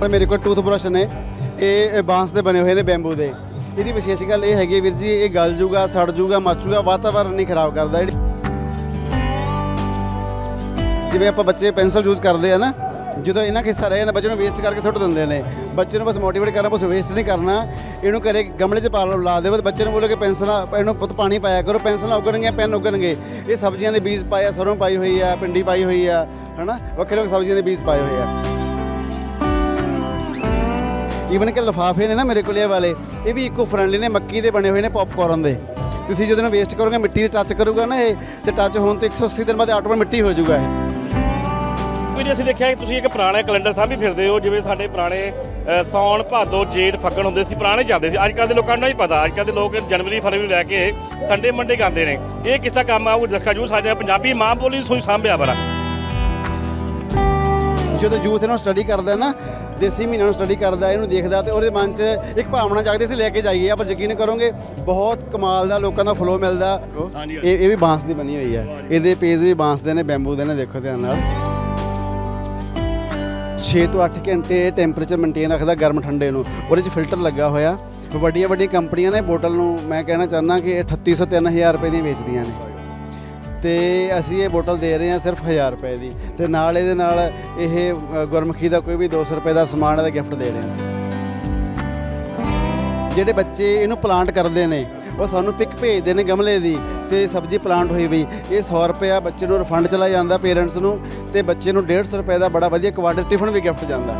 ਪਰ ਮੇਰੇ ਕੋਲ ਟੂਥ ਬ੍ਰਸ਼ ਨੇ। ਇਹ ਬਾਂਸ ਦੇ ਬਣੇ ਹੋਏ ਨੇ ਬੈਂਬੂ ਦੇ। ਇਹਦੀ ਵਿਸ਼ੇਸ਼ ਗੱਲ ਇਹ ਹੈਗੀ ਹੈ ਵੀਰ ਜੀ, ਇਹ ਗਲ ਜੂਗਾ, ਸੜ ਜੂਗਾ, ਮੱਚ ਜੂਗਾ, ਵਾਤਾਵਰਨ ਨਹੀਂ ਖਰਾਬ ਕਰਦਾ। ਜਿਵੇਂ ਆਪਾਂ ਬੱਚੇ ਪੈਨਸਲ ਯੂਜ਼ ਕਰਦੇ ਆ ਨਾ, ਜਦੋਂ ਇਹਨਾਂ ਕਿੱਸਾ ਰਹਿ ਜਾਂਦਾ, ਬੱਚੇ ਨੂੰ ਵੇਸਟ ਕਰਕੇ ਸੁੱਟ ਦਿੰਦੇ ਨੇ। ਬੱਚੇ ਨੂੰ ਬਸ ਮੋਟੀਵੇਟ ਕਰਨਾ, ਬਸ ਵੇਸਟ ਨਹੀਂ ਕਰਨਾ। ਇਹਨੂੰ ਘਰੇ ਗਮਲੇ 'ਚ ਪਾ ਲਓ, ਲਾ ਦੇਵੋ ਤੇ ਬੱਚੇ ਨੂੰ ਬੋਲੋ ਕਿ ਪੈਨਸਲਾਂ ਇਹਨੂੰ ਪੁੱਤ ਪਾਣੀ ਪਾਇਆ ਕਰੋ ਪੈਨਸਲਾਂ ਉੱਗਣਗੀਆਂ ਪੈਨ ਉੱਗਣਗੇ। ਇਹ ਸਬਜ਼ੀਆਂ ਦੇ ਬੀਜ ਪਾਏ ਆ ਸਰੋਂ ਪਾਈ ਹੋਈ ਆ ਪਿੰਡੀ ਪਾਈ ਹੋਈ ਆ, ਹਨਾ? ਵੱਖਰੇ ਵੱਖਰੇ ਸਬਜ਼ੀਆਂ ਦੇ ਬੀਜ ਪਾਏ ਹੋਏ ਆ। ਈਵਨ ਕਿ ਲਫਾਫੇ ਨੇ ਨਾ ਮੇਰੇ ਕੋਲ ਵਾਲੇ। ਇਹ ਵੀ ਇਕੋ ਫ੍ਰੈਂਡਲੀ ਨੇ ਮੱਕੀ ਦੇ ਬਣੇ ਹੋਏ ਨੇ ਪੌਪਕਾਰਨ ਦੇ। ਤੁਸੀਂ ਜਦੋਂ ਇਹਨੂੰ ਵੇਸਟ ਕਰੋਗੇ ਮਿੱਟੀ ਦੇ ਟੱਚ ਕਰੂਗਾ ਨਾ ਇਹ ਤੇ ਟੱਚ ਹੋਣ ਤੇ 180 ਦਿਨ ਬਾਅਦ ਆਟੋਮੈਟਿਕ ਮਿੱਟੀ ਹੋ ਜਾਊਗਾ ਇਹ। ਕੋਈ ਜੀ ਅਸੀਂ ਦੇਖਿਆ ਤੁਸੀਂ ਇੱਕ ਪੁਰਾਣਾ ਕੈਲੰਡਰ ਸਾਂਭੀ ਫਿਰਦੇ ਹੋ ਜਿਵੇਂ ਸਾਡੇ ਪੁਰਾਣੇ ਸੌਣ ਭਾਦੋ ਜੇਠ ਫੱਗਣ ਹੁੰਦੇ ਸੀ ਪੁਰਾਣੇ ਚੱਲਦੇ ਸੀ। ਅੱਜ ਕੱਲ੍ਹ ਦੇ ਲੋਕਾਂ ਨੂੰ ਨਹੀਂ ਪਤਾ ਅੱਜ ਕੱਲ੍ਹ ਦੇ ਲੋਕ ਜਨਵਰੀ ਫਰਵਰੀ ਲੈ ਕੇ ਸੰਡੇ ਮੰਡੇ ਗਾਉਂਦੇ ਨੇ। ਇਹ ਕਿੱਸਾ ਕੰਮ ਆਊ ਦਸਕਾ ਜੂ ਸਾਡੇ ਪੰਜਾਬੀ ਮਾਂ ਬੋਲੀ ਸੋਈ ਸਾਂਭਿਆ ਬਰਾ ਜਦੋਂ ਯੂਥ ਇਹਨੂੰ ਸਟੱਡੀ ਕਰਦਾ ਨਾ ਦੇਸੀ ਮਹੀਨਾ ਨੂੰ ਸਟੱਡੀ ਕਰਦਾ ਇਹਨੂੰ ਦੇਖਦਾ ਤੇ ਉਹਦੇ ਮਨ 'ਚ ਇੱਕ ਭਾਵਨਾ ਜਾਗਦੀ ਸੀ ਲੈ ਕੇ ਜਾਈਏ। ਆਪਾਂ ਯਕੀਨ ਕਰੋਗੇ ਬਹੁਤ ਕਮਾਲ ਦਾ ਲੋਕਾਂ ਦਾ ਫਲੋ ਮਿਲਦਾ। ਇਹ ਇਹ ਵੀ ਬਾਂਸ ਦੀ ਬਣੀ ਹੋਈ ਹੈ। ਇਹਦੇ ਪੇਜ ਵੀ ਬਾਂਸ ਦੇ ਨੇ ਬੈਂਬੂ ਦੇ ਨੇ ਦੇਖੋ ਧਿਆਨ ਨਾਲ। 6 ਤੋਂ 8 ਘੰਟੇ ਟੈਂਪਰੇਚਰ ਮੇਨਟੇਨ ਰੱਖਦਾ ਗਰਮ ਠੰਡੇ ਨੂੰ। ਉਹਦੇ 'ਚ ਫਿਲਟਰ ਲੱਗਾ ਹੋਇਆ। ਵੱਡੀਆਂ ਵੱਡੀਆਂ ਕੰਪਨੀਆਂ ਨੇ ਬੋਟਲ ਨੂੰ ਮੈਂ ਕਹਿਣਾ ਚਾਹੁੰਦਾ ਕਿ ਇਹ 3800 3000 ਰੁਪਏ ਦੀਆਂ ਵੇਚਦੀਆਂ ਨੇ। ਤੇ ਅਸੀਂ ਇਹ ਬੋਟਲ ਦੇ ਰਹੇ ਹਾਂ ਸਿਰਫ 1000 ਰੁਪਏ ਦੀ ਤੇ ਨਾਲ ਇਹਦੇ ਨਾਲ ਇਹ ਗੁਰਮੁਖੀ ਦਾ ਕੋਈ ਵੀ 200 ਰੁਪਏ ਦਾ ਸਮਾਨ ਇਹਦਾ ਗਿਫਟ ਦੇ ਰਹੇ ਹਾਂ ਅਸੀਂ। ਜਿਹੜੇ ਬੱਚੇ ਇਹਨੂੰ ਪਲਾਂਟ ਕਰਦੇ ਨੇ, ਉਹ ਸਾਨੂੰ ਪਿਕ ਭੇਜਦੇ ਨੇ ਗਮਲੇ ਦੀ ਤੇ ਸਬਜ਼ੀ ਪਲਾਂਟ ਹੋਈ ਵੀ। ਇਹ 100 ਰੁਪਇਆ ਬੱਚੇ ਨੂੰ ਰਿਫੰਡ ਚਲਾ ਜਾਂਦਾ ਪੇਰੈਂਟਸ ਨੂੰ ਤੇ ਬੱਚੇ ਨੂੰ 150 ਰੁਪਏ ਦਾ ਬੜਾ ਵਧੀਆ ਕੁਆਟਰ ਟਿਫਨ ਵੀ ਗਿਫਟ ਜਾਂਦਾ।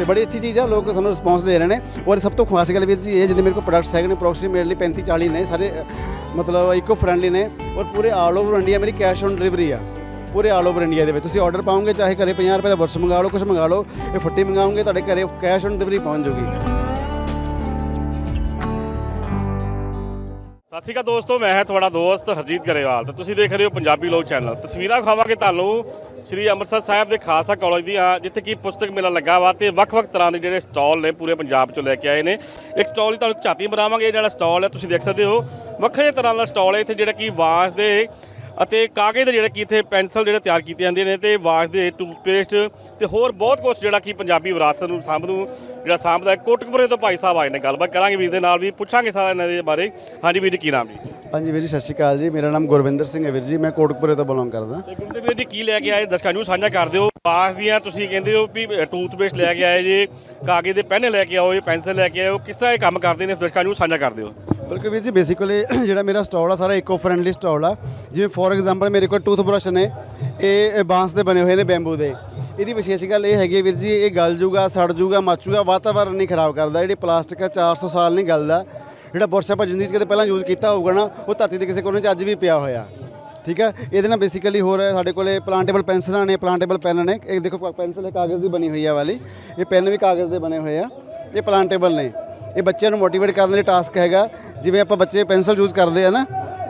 ਤੇ ਬੜੀ ਅੱਛੀ ਚੀਜ਼ ਆ, ਲੋਕ ਸਾਨੂੰ ਰਿਸਪੌਂਸ ਦੇ ਰਹੇ ਨੇ। ਔਰ ਸਭ ਤੋਂ ਖਾਸ ਗੱਲ ਵੀ ਜੀ ਇਹ ਜਿਹੜੇ ਮੇਰੇ ਕੋਲ ਪ੍ਰੋਡਕਟਸ ਹੈਗੇ ਨੇ ਅਪਰੋਕਸੀਮੇਟਲੀ 35 40 ਨੇ, ਸਾਰੇ ਮਤਲਬ ਇਕੋ ਫ੍ਰੈਂਡਲੀ ਨੇ। ਔਰ ਪੂਰੇ ਆਲ ਓਵਰ ਇੰਡੀਆ ਮੇਰੀ ਕੈਸ਼ ਔਨ ਡਿਲੀਵਰੀ ਆ। ਪੂਰੇ ਆਲ ਓਵਰ ਇੰਡੀਆ ਦੇ ਵਿੱਚ। ਤੁਸੀਂ ਆਰਡਰ ਪਾਓਗੇ, ਚਾਹੇ ਘਰੇ 50 ਰੁਪਏ ਦਾ ਬੁਰਸ਼ ਮੰਗਾ ਲਓ ਕੁਝ ਮੰਗਾ ਲਓ, ਇਹ ਫੁੱਟੀ ਮੰਗਾਓਗੇ, ਤੁਹਾਡੇ ਘਰੇ ਕੈਸ਼ ਔਨ ਡਿਲੀਵਰੀ ਪਹੁੰਚ ਜਾਊਗੀ। ਸਤਿ ਸ਼੍ਰੀ ਅਕਾਲ ਦੋਸਤੋ, ਮੈਂ ਹਾਂ ਤੁਹਾਡਾ ਦੋਸਤ ਹਰਜੀਤ ਗਰੇਵਾਲ ਤੇ ਤੁਸੀਂ ਦੇਖ ਰਹੇ ਹੋ ਪੰਜਾਬੀ ਲੋਕ ਚੈਨਲ। ਤਸਵੀਰਾਂ ਖਾਵਾਂਗੇ ਤੁਹਾਨੂੰ ਸ੍ਰੀ ਅੰਮ੍ਰਿਤਸਰ ਸਾਹਿਬ ਦੇ ਖਾਲਸਾ ਕਾਲਜ ਦੀਆਂ, ਜਿੱਥੇ ਕਿ ਪੁਸਤਕ ਮੇਲਾ ਲੱਗਾ ਵਾ ਤੇ ਵੱਖ-ਵੱਖ ਤਰ੍ਹਾਂ ਦੇ ਜਿਹੜੇ ਸਟਾਲ ਨੇ ਪੂਰੇ ਪੰਜਾਬ ਚੋਂ ਲੈ ਕੇ ਆਏ ਨੇ। ਇੱਕ ਸਟਾਲ ਦੀ ਤੁਹਾਨੂੰ ਝਾਤੀ ਬਣਾਵਾਂਗੇ, ਇਹ ਜਿਹੜਾ ਸਟਾਲ ਹੈ, ਤੁਸੀਂ ਦੇਖ ਸਕਦੇ ਹੋ। ਵੱਖਰੇ ਤਰ੍ਹਾਂ ਦਾ ਸਟਾਲ ਹੈ, ਇੱਥੇ ਜਿਹੜਾ ਕਿ ਵਾਂਸ ਦੇ ਅਤੇ ਕਾਗਜ਼ ਦੇ ਜਿਹੜੇ ਕਿ ਇੱਥੇ ਪੈਨਸਲ ਜਿਹੜੇ ਤਿਆਰ ਕੀਤੇ ਜਾਂਦੇ ਨੇ ਤੇ ਵਾਂਸ ਦੇ ਟੂਥਪੇਸਟ ਤੇ ਹੋਰ ਬਹੁਤ ਕੁਝ ਜਿਹੜਾ ਕਿ ਪੰਜਾਬੀ ਵਿਰਾਸਤ ਨੂੰ ਸਾਂਭ ਨੂੰ ਜਿਹੜਾ ਸਾਂਭਦਾ ਕੋਟਕਪੁਰੇ ਤੋਂ ਭਾਈ ਸਾਹਿਬ ਆਏ ਨੇ ਗੱਲਬਾਤ ਕਰਾਂਗੇ ਵੀਰ ਦੇ ਨਾਲ ਵੀ ਪੁੱਛਾਂਗੇ ਸਾਰਾ ਇਹਨਾਂ ਦੇ ਬਾਰੇ। ਹਾਂਜੀ ਵੀਰ ਕੀ ਨਾਮ ਜੀ? ਹਾਂਜੀ ਵੀਰ ਜੀ ਸਤਿ ਸ਼੍ਰੀ ਅਕਾਲ ਜੀ। ਮੇਰਾ ਨਾਮ ਗੁਰਵਿੰਦਰ ਸਿੰਘ ਹੈ ਵੀਰ ਜੀ। ਮੈਂ ਕੋਟਕਪੁਰੇ ਤੋਂ ਬਿਲੋਂਗ ਕਰਦਾ। ਤੇ ਗੁਰਦੇਵ ਵੀਰ ਜੀ ਕੀ ਲੈ ਕੇ ਆਏ? ਦਰਸ਼ਕਾਂ ਨੂੰ ਸਾਂਝਾ ਕਰ ਦਿਓ। ਬਾਸ ਦੀਆਂ ਤੁਸੀਂ ਕਹਿੰਦੇ ਹੋ ਵੀ ਟੂਥਪੇਸਟ ਲੈ ਕੇ ਆਏ ਜੇ ਕਾਗਜ਼ ਦੇ ਪੈਨ ਲੈ ਕੇ ਆਓ ਜੇ ਪੈਨਸਲ ਲੈ ਕੇ ਆਓ ਕਿਸ ਤਰ੍ਹਾਂ ਇਹ ਕੰਮ ਕਰਦੇ ਨੇ? ਦਰਸ਼ਕਾਂ ਨੂੰ ਸਾਂਝਾ ਕਰ ਦਿਓ। ਬਿਲਕੁਲ ਵੀਰ ਜੀ ਬੇਸਿਕਲੀ ਜਿਹੜਾ ਮੇਰਾ ਸਟਾਲ ਆ, ਸਾਰਾ ਇਕੋ ਫ੍ਰੈਂਡਲੀ ਸਟਾਲ ਆ। ਜਿਵੇਂ ਫੋਰ ਐਗਜ਼ਾਮਪਲ ਮੇਰੇ ਕੋਲ ਟੂਥ ਬ੍ਰਸ਼ ਨੇ, ਇਹ ਬਾਂਸ ਦੇ ਬਣੇ ਹੋਏ ਨੇ ਬੈਂਬੂ ਦੇ। ਇਹਦੀ ਵਿਸ਼ੇਸ਼ ਗੱਲ ਇਹ ਹੈਗੀ ਵੀਰ ਜੀ, ਇਹ ਗਲ ਜੂਗਾ, ਸੜ ਜੂਗਾ ਮਾਚੂਗਾ ਜੂਗਾ, ਵਾਤਾਵਰਨ ਨਹੀਂ ਖਰਾਬ ਕਰਦਾ। ਜਿਹੜੀ ਪਲਾਸਟਿਕ ਆ 400 ਸਾਲ ਨਹੀਂ ਗਲਦਾ। ਜਿਹੜਾ ਬੁਰਸ਼ ਆਪਾਂ ਜ਼ਿੰਦਗੀ 'ਚ ਕਦੇ ਪਹਿਲਾਂ ਯੂਜ਼ ਕੀਤਾ ਹੋਊਗਾ ਨਾ, ਉਹ ਧਰਤੀ ਦੇ ਕਿਸੇ ਕੋਨੇ 'ਚ ਅੱਜ ਵੀ ਪਿਆ ਹੋਇਆ। ਠੀਕ ਹੈ ਇਹਦੇ ਨਾਲ ਬੇਸਿਕਲੀ ਹੋਰ ਹੈ ਸਾਡੇ ਕੋਲੇ ਪਲਾਂਟੇਬਲ ਪੈਨਸਲਾਂ ਨੇ ਪਲਾਂਟੇਬਲ ਪੈਨ ਨੇ। ਇਹ ਦੇਖੋ ਪੈਨਸਲ ਹੈ ਕਾਗਜ਼ ਦੀ ਬਣੀ ਹੋਈ ਆ ਵਾਲੀ। ਇਹ ਪੈਨ ਵੀ ਕਾਗਜ਼ ਦੇ ਬਣੇ ਹੋਏ ਆ। ਇਹ ਪਲਾਂਟੇਬਲ ਨੇ। ਇਹ ਬੱਚਿਆਂ ਨੂੰ ਮੋਟੀਵੇਟ ਕਰਨ ਲਈ ਟਾਸਕ ਹੈਗਾ। ਜਿਵੇਂ ਆਪਾਂ ਬੱਚੇ ਪੈਨਸਲ ਯੂਜ਼ ਕਰਦੇ ਆ ਨਾ,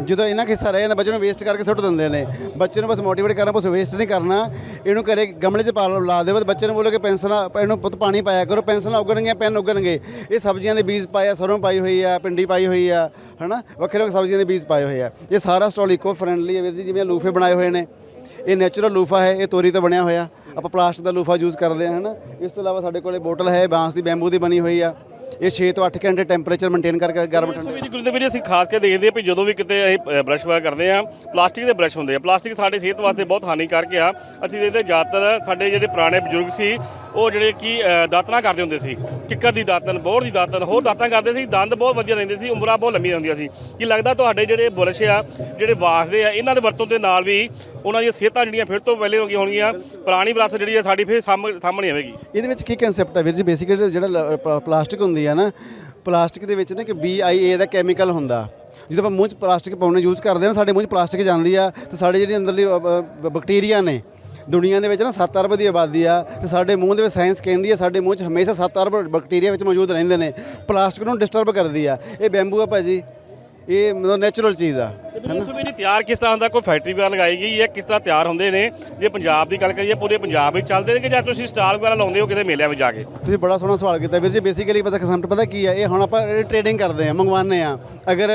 ਜਦੋਂ ਇਹਨਾਂ ਹਿੱਸਾ ਰਹਿ ਜਾਂਦਾ, ਬੱਚੇ ਨੂੰ ਵੇਸਟ ਕਰਕੇ ਸੁੱਟ ਦਿੰਦੇ ਨੇ। ਬੱਚੇ ਨੂੰ ਬਸ ਮੋਟੀਵੇਟ ਕਰਨਾ, ਬਸ ਵੇਸਟ ਨਹੀਂ ਕਰਨਾ। ਇਹਨੂੰ ਘਰੇ ਗਮਲੇ 'ਚ ਪਾ ਲਾ ਦੇਵੋ ਤੇ ਬੱਚੇ ਨੂੰ ਬੋਲੋ ਕਿ ਪੈਨਸਲਾਂ, ਇਹਨੂੰ ਪੁੱਤ ਪਾਣੀ ਪਾਇਆ ਕਰੋ, ਪੈਨਸਲਾਂ ਉੱਗਣਗੀਆਂ, ਪੈਨ ਉੱਗਣਗੇ। ਇਹ ਸਬਜ਼ੀਆਂ ਦੇ ਬੀਜ ਪਾਏ ਆ ਸਰੋਂ ਪਾਈ ਹੋਈ ਆ ਪਿੰਡੀ ਪਾਈ ਹੋਈ ਆ, ਹਨਾ? ਵੱਖਰੇ ਵੱਖਰੇ ਸਬਜ਼ੀਆਂ ਦੇ ਬੀਜ ਪਾਏ ਹੋਏ ਆ। ਇਹ ਸਾਰਾ ਸਟਾਲ ਇਕੋ ਫ੍ਰੈਂਡਲੀ ਹੈ ਵੀਰ ਜੀ, ਜਿਵੇਂ ਲੂਫੇ ਬਣਾਏ ਹੋਏ ਨੇ। ਇਹ ਨੈਚੁਰਲ ਲੂਫਾ ਹੈ, ਇਹ ਤੋਰੀ ਤੋਂ ਬਣਿਆ ਹੋਇਆ। ਆਪਾਂ ਪਲਾਸਟਿਕ ਦਾ ਲੂਫਾ ਯੂਜ਼ ਕਰਦੇ ਹਾਂ ਹਨਾ? ਇਸ ਤੋਂ ਇਲਾਵਾ ਸਾਡੇ ਕੋਲੇ ਬੋਟਲ ਹੈ, ਬਾਂਸ ਦੀ ਬੈਂਬੂ ਦੀ ਬਣੀ ਹੋਈ ਆ। ਇਹ 6 ਤੋਂ 8 ਘੰਟੇ ਟੈਂਪਰੇਚਰ ਮੇਨਟੇਨ ਕਰਕੇ ਗਰਮ ਠੰਡਾ ਵੀ ਗੁਰਦੇਵ ਵੀਰ ਅਸੀਂ ਖਾਸ ਕੇ ਦੇਖਦੇ ਹਾਂ ਵੀ ਜਦੋਂ ਵੀ ਕਿਤੇ ਅਸੀਂ ਬ੍ਰਸ਼ ਵਗੈਰਾ ਕਰਦੇ ਆ ਪਲਾਸਟਿਕ ਦੇ ਬ੍ਰਸ਼ ਹੁੰਦੇ ਆ। ਪਲਾਸਟਿਕ ਸਾਡੇ ਸਿਹਤ ਵਾਸਤੇ ਬਹੁਤ ਹਾਨੀਕਾਰਕ ਆ। ਅਸੀਂ ਦੇਖਦੇ ਜ਼ਿਆਦਾਤਰ ਸਾਡੇ ਜਿਹੜੇ ਪੁਰਾਣੇ ਬਜ਼ੁਰਗ ਸੀ ਉਹ ਜਿਹੜੇ ਕਿ ਅ, ਦਾਤਣਾ ਕਰਦੇ ਹੁੰਦੇ ਸੀ। ਕਿੱਕਰ ਦੀ ਦਾਤਨ ਬੋਰ ਦੀ ਦਾਤਨ ਹੋਰ ਦਾਤਾਂ ਕਰਦੇ ਸੀ ਦੰਦ ਬਹੁਤ ਵਧੀਆ ਰਹਿੰਦੇ ਸੀ ਉਮਰਾਂ ਬਹੁਤ ਲੰਮੀਆਂ ਹੁੰਦੀਆਂ ਸੀ। ਕੀ ਲੱਗਦਾ ਤੁਹਾਡੇ ਜਿਹੜੇ ਬੁਰਸ਼ ਆ ਜਿਹੜੇ ਵਾਸਦੇ ਆ ਇਹਨਾਂ ਦੇ ਵਰਤੋਂ ਦੇ ਨਾਲ ਵੀ ਉਹਨਾਂ ਦੀਆਂ ਸਿਹਤਾਂ ਜਿਹੜੀਆਂ ਫਿਰ ਤੋਂ ਪਹਿਲੇ ਹੋ ਗਈਆਂ ਹੋਣਗੀਆਂ ਪੁਰਾਣੀ ਵਿਰਾਸਤ ਜਿਹੜੀ ਆ ਸਾਡੀ ਫਿਰ ਸਾਹਮ- ਸਾਹਮਣੇ ਆਵੇਗੀ। ਇਹਦੇ ਵਿੱਚ ਕੀ ਕਨਸੈਪਟ ਹੈ ਵੀਰ ਜੀ? ਬੇਸਿਕਲੀ ਜਿਹੜਾ ਲ- ਪਲਾਸਟਿਕ ਹੁੰਦੀ ਆ ਨਾ ਪਲਾਸਟਿਕ ਦੇ ਵਿੱਚ ਨਾ ਕਿ BIA ਦਾ ਕੈਮੀਕਲ ਹੁੰਦਾ। ਜਦੋਂ ਆਪਾਂ ਮੂੰਹ 'ਚ ਪਲਾਸਟਿਕ ਪਾਉਣੇ ਯੂਜ਼ ਕਰਦੇ ਹਾਂ ਸਾਡੇ ਮੂੰਹ 'ਚ ਪਲਾਸਟਿਕ ਜਾਂਦੀ ਆ ਤੇ ਸਾਡੇ ਜਿਹੜੀ ਅੰਦਰਲੀ ਅ, ਬੈਕਟੀਰੀਆ ਨੇ ਦੁਨੀਆ ਦੇ ਵਿੱਚ ਨਾ 7 ਅਰਬ ਦੀ ਆਬਾਦੀ ਆ ਤੇ ਸਾਡੇ ਮੂੰਹ ਦੇ ਵਿੱਚ ਸਾਇੰਸ ਕਹਿੰਦੀ ਆ ਸਾਡੇ ਮੂੰਹ 'ਚ ਹਮੇਸ਼ਾ 7 ਅਰਬ ਬੈਕਟੀਰੀਆ ਵਿੱਚ ਮੌਜੂਦ ਰਹਿੰਦੇ ਨੇ। ਪਲਾਸਟਿਕ ਨੂੰ ਡਿਸਟਰਬ ਕਰਦੀ ਆ। ਇਹ ਬੈਂਬੂ ਆ ਭਾਜੀ। ਇਹ ਮਤਲਬ ਨੈਚੁਰਲ ਚੀਜ਼ ਆ। ਇਸ ਵੀ ਤਿਆਰ ਕਿਸ ਤਰ੍ਹਾਂ ਦਾ ਕੋਈ ਫੈਕਟਰੀ ਵਗੈਰਾ ਲਗਾਈ ਗਈ ਹੈ, ਕਿਸ ਤਰ੍ਹਾਂ ਤਿਆਰ ਹੁੰਦੇ ਨੇ, ਜੇ ਪੰਜਾਬ ਦੀ ਗੱਲ ਕਰੀਏ, ਪੂਰੇ ਪੰਜਾਬ ਵਿੱਚ ਚੱਲਦੇ ਨੇ ਕਿ ਜਾਂ ਤੁਸੀਂ ਸਟਾਲ ਵਗੈਰਾ ਲਾਉਂਦੇ ਹੋ ਕਿਤੇ ਮੇਲਿਆਂ ਵਿੱਚ ਜਾ ਕੇ? ਤੁਸੀਂ ਬੜਾ ਸੋਹਣਾ ਸਵਾਲ ਕੀਤਾ ਵੀਰ ਜੀ ਬੇਸਿਕਲੀ ਪਤਾ ਕਨਸੈਪਟ ਪਤਾ ਕੀ ਹੈ, ਇਹ ਹੁਣ ਆਪਾਂ ਟ੍ਰੇਡਿੰਗ ਕਰਦੇ ਆ ਮੰਗਵਾਉਂਦੇ ਆ ਅਗਰ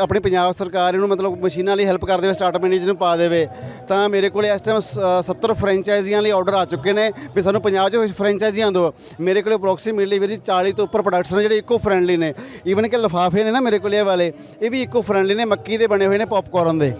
ਆਪਣੀ ਪੰਜਾਬ ਸਰਕਾਰ ਇਹਨੂੰ ਮਤਲਬ ਮਸ਼ੀਨਾਂ ਲਈ ਹੈਲਪ ਕਰ ਦੇਵੇ ਸਟਾਰਟਅਪ ਇੰਡੀਆ ਨੂੰ ਪਾ ਦੇਵੇ, ਤਾਂ ਮੇਰੇ ਕੋਲ ਇਸ ਟਾਈਮ 70 ਫਰੈਂਚਾਈਜ਼ੀਆਂ ਲਈ ਆਰਡਰ ਆ ਚੁੱਕੇ ਨੇ, ਵੀ ਸਾਨੂੰ ਪੰਜਾਬ 'ਚ ਫਰੈਂਚਾਈਜ਼ੀਆਂ ਦਿਓ ਮੇਰੇ ਕੋਲ ਅਪਰੋਕਸੀਮੇਟਲੀ ਵੀਰ ਜੀ 40 ਤੋਂ ਉੱਪਰ ਪ੍ਰੋਡਕਟਸ ਨੇ ਜਿਹੜੇ ਇਕੋ ਫ੍ਰੈਂਡਲੀ ਨੇ। ਈਵਨ ਕਿ ਲਿਫਾਫੇ ਨੇ ਨਾ ਮੇਰੇ ਕੋਲ ਇਹ ਵਾਲੇ, ਇਹ ਵੀ ਇਕੋ ਫ੍ਰੈਂਡਲੀ ਨੇ, ਮੱਕੀ ਦੇ ਬਣੇ ਹੋਏ ਨੇ ਪੌਪਕਾਰਨ ਦੇ।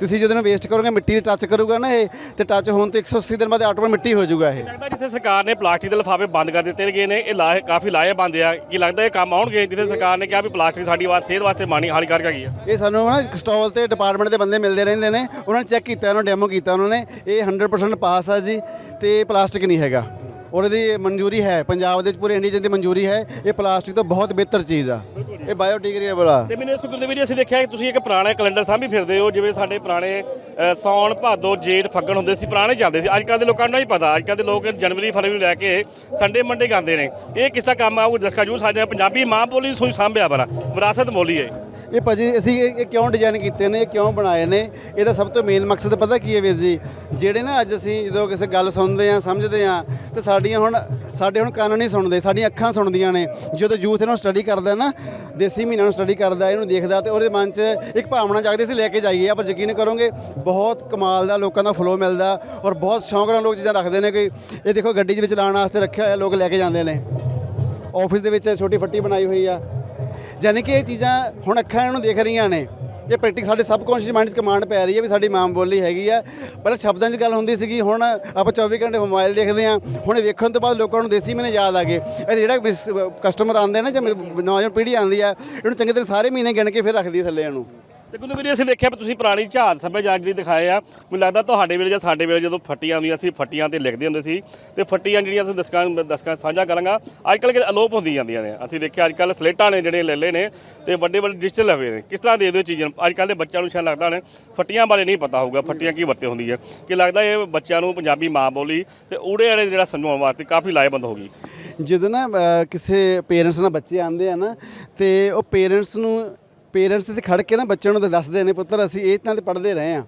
ਤੁਸੀਂ ਜਦੋਂ ਵੇਸਟ ਕਰੋਗੇ ਮਿੱਟੀ ਦੀ ਟੱਚ ਕਰੂਗਾ ਨਾ ਇਹ ਤੇ ਟੱਚ ਹੋਣ ਤੋਂ 180 ਦਿਨ ਬਾਅਦ ਆਟੋਮੈਟਿਕ ਮਿੱਟੀ ਹੋ ਜਾਊਗਾ ਇਹ। ਲੱਗਦਾ ਜਿੱਥੇ ਸਰਕਾਰ ਨੇ ਪਲਾਸਟਿਕ ਦੇ ਲਿਫਾਫੇ ਬੰਦ ਕਰ ਦਿੱਤੇ ਗਏ ਨੇ ਇਹ ਲਾਹੇ ਕਾਫੀ ਲਾਹੇਬੰਦ ਆ। ਕੀ ਲੱਗਦਾ ਇਹ ਕੰਮ ਆਉਣਗੇ ਜਿੱਥੇ ਸਰਕਾਰ ਨੇ ਕਿਹਾ ਵੀ ਪਲਾਸਟਿਕ ਸਾਡੀ ਵਾਸਤੇ ਸਿਹਤ ਵਾਸਤੇ ਮਾਣੀ ਹਾਨੀਕਾਰਕ ਹੈਗੀ ਆ? ਇਹ ਸਾਨੂੰ ਨਾ ਸਟਾਲ ਤੇ ਡਿਪਾਰਟਮੈਂਟ ਦੇ ਬੰਦੇ ਮਿਲਦੇ ਰਹਿੰਦੇ ਨੇ ਉਹਨਾਂ ਨੇ ਚੈੱਕ ਕੀਤਾ ਉਹਨਾਂ ਡੈਮੋ ਕੀਤਾ ਉਹਨਾਂ ਨੇ। ਇਹ 100% ਪਾਸ ਆ ਜੀ ਤੇ ਪਲਾਸਟਿਕ ਨਹੀਂ ਹੈਗਾ। ਉਹਦੀ ਮਨਜ਼ੂਰੀ ਹੈ ਪੰਜਾਬ ਦੇ ਵਿੱਚ ਪੂਰੇ ਇੰਡੀਆ ਦੀ ਮਨਜ਼ੂਰੀ ਹੈ ਇਹ ਪਲਾਸਟਿਕ ਤੋਂ ਬਹੁਤ ਬਿਹਤਰ ਚੀਜ਼ ਆ। ਇਹ ਬਾਇਓਡੀਗ੍ਰੇਡੇਬਲ ਆ ਤੇ ਮੈਨੂੰ ਇਸ ਗੁਰਦੇ ਵਿੱਚ ਅਸੀਂ ਦੇਖਿਆ ਕਿ ਤੁਸੀਂ ਇੱਕ ਪੁਰਾਣਾ ਕੈਲੰਡਰ ਸਾਂਭੀ ਫਿਰਦੇ ਹੋ ਜਿਵੇਂ ਸਾਡੇ ਪੁਰਾਣੇ ਅ, ਸੌਣ ਭਾਦੋ ਜੇਠ ਫੱਗਣ ਹੁੰਦੇ ਸੀ ਪੁਰਾਣੇ ਚੱਲਦੇ ਸੀ। ਅੱਜ ਕੱਲ੍ਹ ਦੇ ਲੋਕਾਂ ਨੂੰ ਨਹੀਂ ਪਤਾ। ਅੱਜ ਕੱਲ੍ਹ ਦੇ ਲੋਕ ਜਨਵਰੀ ਫਰਵਰੀ ਨੂੰ ਲੈ ਕੇ ਸੰਡੇ ਮੰਡੇ ਗਾਉਂਦੇ ਨੇ। ਇਹ ਕਿੱਸਾ ਕੰਮ ਆਊ ਦਸਕਾ ਜੂ ਸਾਡੇ ਪੰਜਾਬੀ ਮਾਂ ਬੋਲੀ ਸੋਈ ਸਾਂਭਿਆ ਬਰਾ ਵਿਰਾਸਤ ਬੋਲੀ ਹੈ। ਇਹ ਭਾਜੀ ਅਸੀਂ ਇਹ ਇਹ ਕਿਉਂ ਡਿਜ਼ਾਈਨ ਕੀਤੇ ਨੇ ਇਹ ਕਿਉਂ ਬਣਾਏ ਨੇ? ਇਹਦਾ ਸਭ ਤੋਂ ਮੇਨ ਮਕਸਦ ਪਤਾ ਕੀ ਹੈ ਵੀਰ ਜੀ? ਜਿਹੜੇ ਨਾ ਅੱਜ ਅਸੀਂ ਜਦੋਂ ਕਿਸੇ ਗੱਲ ਸੁਣਦੇ ਆ ਸਮਝਦੇ ਆ ਤੇ ਸਾਡੀਆਂ ਹੁਣ ਸਾਡੇ ਹੁਣ ਕੰਨ ਨਹੀਂ ਸੁਣਦੇ, ਸਾਡੀਆਂ ਅੱਖਾਂ ਸੁਣਦੀਆਂ ਨੇ। ਜਦੋਂ ਯੂਥ ਇਹਨੂੰ ਸਟੱਡੀ ਕਰਦਾ ਨਾ, ਦੇਸੀ ਮਹੀਨਾ ਨੂੰ ਸਟੱਡੀ ਕਰਦਾ, ਇਹਨੂੰ ਦੇਖਦਾ ਤੇ ਉਹਦੇ ਮਨ 'ਚ ਇੱਕ ਭਾਵਨਾ ਜਾਗਦੀ ਸੀ ਲੈ ਕੇ ਜਾਈਏ। ਪਰ ਯਕੀਨ ਕਰੋਗੇ, ਬਹੁਤ ਕਮਾਲ ਦਾ ਲੋਕਾਂ ਦਾ ਫਲੋ ਮਿਲਦਾ ਔਰ ਬਹੁਤ ਸ਼ੌਂਕ ਨਾਲ ਲੋਕ ਚੀਜ਼ਾਂ ਰੱਖਦੇ ਨੇ ਕਿ ਇਹ ਦੇਖੋ ਗੱਡੀ ਦੇ ਵਿੱਚ ਲਾਉਣ ਵਾਸਤੇ ਰੱਖਿਆ ਹੋਇਆ ਲੋਕ ਲੈ ਕੇ ਜਾਂਦੇ ਨੇ। ਆਫਿਸ ਦੇ ਵਿੱਚ ਛੋਟੀ ਫੱਟੀ ਬਣਾਈ ਹੋਈ ਆ। ਯਾਨੀ ਕਿ ਇਹ ਚੀਜ਼ਾਂ ਹੁਣ ਅੱਖਾਂ ਇਹਨੂੰ ਦੇਖ ਰਹੀਆਂ ਨੇ। ਇਹ ਪ੍ਰੈਕਟਿਕ ਸਾਡੇ ਸਬਕੌਂਸ਼ੀਅਸ ਮਾਈਂਡ 'ਚ ਕਮਾਂਡ ਪੈ ਰਹੀ ਹੈ ਵੀ ਸਾਡੀ ਮਾਂ ਬੋਲੀ ਹੈਗੀ ਆ। ਪਹਿਲਾਂ ਸ਼ਬਦਾਂ 'ਚ ਗੱਲ ਹੁੰਦੀ ਸੀਗੀ, ਹੁਣ ਆਪਾਂ 24 ਘੰਟੇ ਮੋਬਾਈਲ ਦੇਖਦੇ ਆ ਹੁਣ ਵੇਖਣ ਤੋਂ ਬਾਅਦ ਲੋਕਾਂ ਨੂੰ ਦੇਸੀ ਮਹੀਨੇ ਯਾਦ ਆ ਗਏ। ਇਹ ਜਿਹੜਾ ਕਸਟਮਰ ਆਉਂਦੇ ਨੇ ਜਾਂ ਨੌਜਵਾਨ ਪੀੜ੍ਹੀ ਆਉਂਦੀ ਆ, ਇਹਨੂੰ ਚੰਗੇ ਤਰ੍ਹਾਂ ਸਾਰੇ ਮਹੀਨੇ ਗਿਣ ਕੇ ਫਿਰ ਰੱਖਦੀ ਹੈ ਥੱਲੇ ਇਹਨੂੰ। ਤੇ ਕੁਝ ਵੀਰੇ, ਅਸੀਂ ਦੇਖਿਆ ਵੀ ਤੁਸੀਂ ਪੁਰਾਣੀ ਝਾੜ ਸੱਭਿਆਚਾਰ ਜਿਹੜੀ ਦਿਖਾਏ ਆ, ਮੈਨੂੰ ਲੱਗਦਾ ਤੁਹਾਡੇ ਵੇਲੇ ਜਾਂ ਸਾਡੇ ਵੇਲੇ ਜਦੋਂ ਫੱਟੀਆਂ ਹੁੰਦੀਆਂ ਸੀ, ਫੱਟੀਆਂ ਤੇ ਲਿਖਦੇ ਹੁੰਦੇ ਸੀ, ਤੇ ਫੱਟੀਆਂ ਜਿਹੜੀਆਂ ਅਸੀਂ ਦਸਕਾਂ ਦਸਕਾਂ ਸਾਂਝਾ ਕਰਾਂਗਾ ਅੱਜ ਕੱਲ੍ਹ ਕਿ ਅਲੋਪ ਹੁੰਦੀ ਜਾਂਦੀਆਂ ਨੇ। ਅਸੀਂ ਦੇਖਿਆ ਅੱਜ ਕੱਲ੍ਹ ਸਲੇਟਾਂ ਨੇ ਜਿਹੜੇ ਲੈ ਲਏ ਨੇ, ਤੇ ਵੱਡੇ ਵੱਡੇ ਡਿਜੀਟਲ ਹੋਏ ਨੇ। ਕਿਸ ਤਰ੍ਹਾਂ ਦੇ ਦਿਓ ਚੀਜ਼ਾਂ ਅੱਜ ਕੱਲ੍ਹ ਦੇ ਬੱਚਿਆਂ ਨੂੰ ਸ਼ਾਇਦ ਲੱਗਦਾ ਨੇ ਫੱਟੀਆਂ ਬਾਰੇ ਨਹੀਂ ਪਤਾ ਹੋਊਗਾ, ਫੱਟੀਆਂ ਕੀ ਵਰਤੇ ਹੁੰਦੀ ਹੈ ਕਿ ਲੱਗਦਾ ਇਹ ਬੱਚਿਆਂ ਨੂੰ ਪੰਜਾਬੀ ਮਾਂ ਬੋਲੀ ਤੇ ਊੜੇ ਵਾਲੇ ਜਿਹੜਾ ਸਮਝਾਉਣ ਵਾਸਤੇ ਕਾਫੀ ਲਾਹੇਵੰਦ ਹੋ ਗਈ। ਜਦੋਂ ਨਾ ਕਿਸੇ ਪੇਰੈਂਟਸ ਨਾਲ ਬੱਚੇ ਆਉਂਦੇ ਆ ਨਾ, ਤੇ ਉਹ ਪੇਰੈਂਟਸ ਨੂੰ ਪੇਰੈਂਟਸ ਤੇ ਖੜ ਕੇ ਨਾ ਬੱਚਿਆਂ ਨੂੰ ਤਾਂ ਦੱਸਦੇ ਨੇ, ਪੁੱਤਰ, ਅਸੀਂ ਇਹ ਤਾਂ ਤੇ ਪੜ੍ਹਦੇ ਰਹੇ ਆ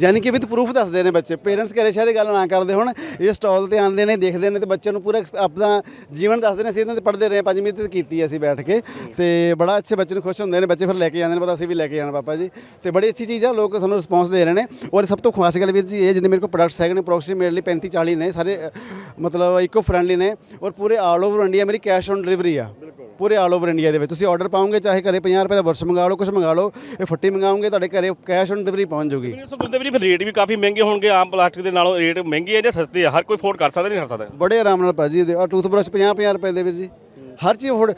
ਯਾਨੀ ਕਿ ਵਿਦ ਪ੍ਰੂਫ ਦੱਸਦੇ ਨੇ ਬੱਚੇ। ਪੇਰੈਂਟਸ ਘਰੇ ਸ਼ਾਇਦ ਇਹ ਗੱਲ ਨਾ ਕਰਦੇ ਹੁਣ, ਇਹ ਸਟਾਲ ਤੇ ਆਉਂਦੇ ਨੇ, ਦੇਖਦੇ ਨੇ ਤੇ ਬੱਚਿਆਂ ਨੂੰ ਪੂਰਾ ਆਪਣਾ ਜੀਵਨ ਦੱਸਦੇ ਨੇ, ਅਸੀਂ ਇਹਨਾਂ ਤੇ ਪੜ੍ਹਦੇ ਰਹੇ ਪੰਜਵੀਂ ਤੇ ਕੀਤੀ ਅਸੀਂ ਬੈਠ ਕੇ। ਤੇ ਬੜਾ ਅੱਛੇ ਬੱਚੇ ਨੂੰ ਖੁਸ਼ ਹੁੰਦੇ ਨੇ, ਬੱਚੇ ਫਿਰ ਲੈ ਕੇ ਜਾਂਦੇ ਨੇ, ਪਤਾ ਅਸੀਂ ਵੀ ਲੈ ਕੇ ਜਾਣਾ ਪਾਪਾ ਜੀ। ਤੇ ਬੜੀ ਅੱਛੀ ਚੀਜ਼ ਆ, ਲੋਕ ਸਾਨੂੰ ਰਿਸਪੌਂਸ ਦੇ ਰਹੇ ਨੇ। ਔਰ ਸਭ ਤੋਂ ਖਾਸ ਗੱਲ ਵੀਰ ਜੀ ਇਹ, ਜਿੰਨੇ ਮੇਰੇ ਕੋਲ ਪ੍ਰੋਡਕਟਸ ਹੈਗੇ ਨੇ ਅਪਰੋਕਸੀਮੇਟਲੀ 35 40 ਨੇ, ਸਾਰੇ ਮਤਲਬ ਇਕੋ ਫ੍ਰੈਂਡਲੀ ਨੇ। ਔਰ ਪੂਰੇ ਆਲ ਓਵਰ ਇੰਡੀਆ ਮੇਰੀ ਕੈਸ਼ ਔਨ ਡਿਲੀਵਰੀ ਆ। ਪੂਰੇ ਆਲ ਓਵਰ ਇੰਡੀਆ ਦੇ ਵਿੱਚ। ਤੁਸੀਂ ਆਰਡਰ ਪਾਓਗੇ ਚਾਹੇ ਘਰੇ 50 ਰੁਪਏ ਦਾ ਬੁਰਸ਼ ਮੰਗਾ ਲਓ ਕੁਝ ਮੰਗਾ ਲਓ ਇਹ ਫੱਟੀ ਮੰਗਾਓਗੇ ਤੁਹਾਡੇ ਘਰੇ ਕੈਸ਼ ਔਨ ਡਿਲੀਵਰੀ ਪਹੁੰਚ ਜਾਊਗੀ। ਗੁਰਦੇ ਵਿੱਚ ਫਿਰ ਰੇਟ ਵੀ ਕਾਫੀ ਮਹਿੰਗੇ ਹੋਣਗੇ ਆਮ ਪਲਾਸਟਿਕ ਦੇ ਨਾਲੋਂ ਰੇਟ ਮਹਿੰਗੇ ਆ ਜਾਂ ਸਸਤੇ ਆ? ਹਰ ਕੋਈ ਅਫੋਰਡ ਕਰ ਸਕਦਾ ਨਹੀਂ ਕਰ ਸਕਦਾ? ਬੜੇ ਆਰਾਮ ਨਾਲ ਭਾਜੀ ਆ ਟੂਥਬ੍ਰਸ਼ 50 50 ਰੁਪਏ ਦੇ ਵੀਰ ਜੀ। ਹਰ ਚੀਜ਼ ਹੁਣ